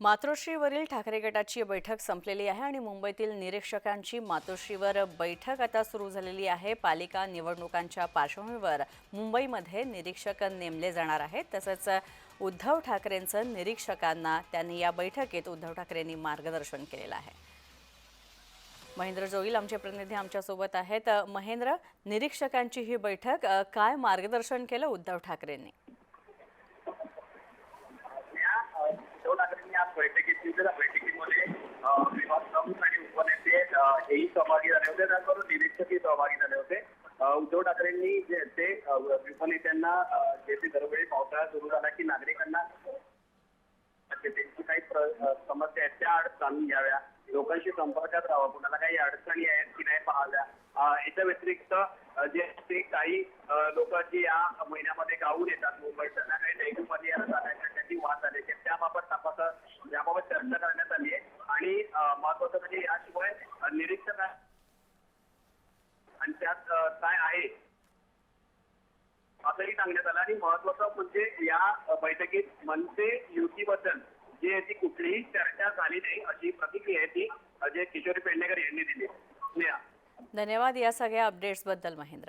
मातोश्रीवरील ठाकरे गटाची बैठक संपलेली आहे आणि मुंबईतील निरीक्षकांची मातोश्रीवर बैठक आता सुरू झालेली आहे. पालिका निवडणुकांच्या पार्श्वभूमीवर मुंबईमध्ये निरीक्षक नेमले जाणार आहेत. तसंच उद्धव ठाकरेंचं निरीक्षकांना त्यांनी या बैठकीत उद्धव ठाकरेंनी मार्गदर्शन केलेलं आहे. महेंद्र जोईल आमचे प्रतिनिधी आमच्यासोबत आहेत. महेंद्र निरीक्षकांची ही बैठक काय मार्गदर्शन केलं उद्धव ठाकरेंनी या अ, उद्धव ठाकरेंनी आज बैठकीत घेतलेल्या बैठकीमध्ये विभाग प्रमुख आणि उपनेते हेही सहभागी झाले होते. त्याचबरोबर निरीक्षकही सहभागी झाले होते. उद्धव ठाकरेंनी जे ते उपनेत्यांना जे ते दरवेळी पावसाळा सुरू झाला की नागरिकांना म्हणजे त्यांची काही समस्या आहेत त्या अड- जाणून घ्याव्या लोकांशी संपर्कात राहावं. कुणाला काही अडचणी आहेत की नाही पाहाव्या याच्या व्यतिरिक्त जे ते काही लोक जी या महिन्यात याबाबत चर्चा करण्यात आली आहे. आणि महत्वाचं म्हणजे याशिवाय निरीक्षक आणि त्यात काय आहे असंही सांगण्यात आलं. आणि महत्वाचं म्हणजे या बैठकीत मनसे युतीबद्दल जी आहे ती कुठलीही चर्चा झाली नाही अशी प्रतिक्रिया आहे ती अजय किशोरी पेडणेकर यांनी दिली धन्यवाद या सगळ्या अपडेट्सबद्दल महेंद्र.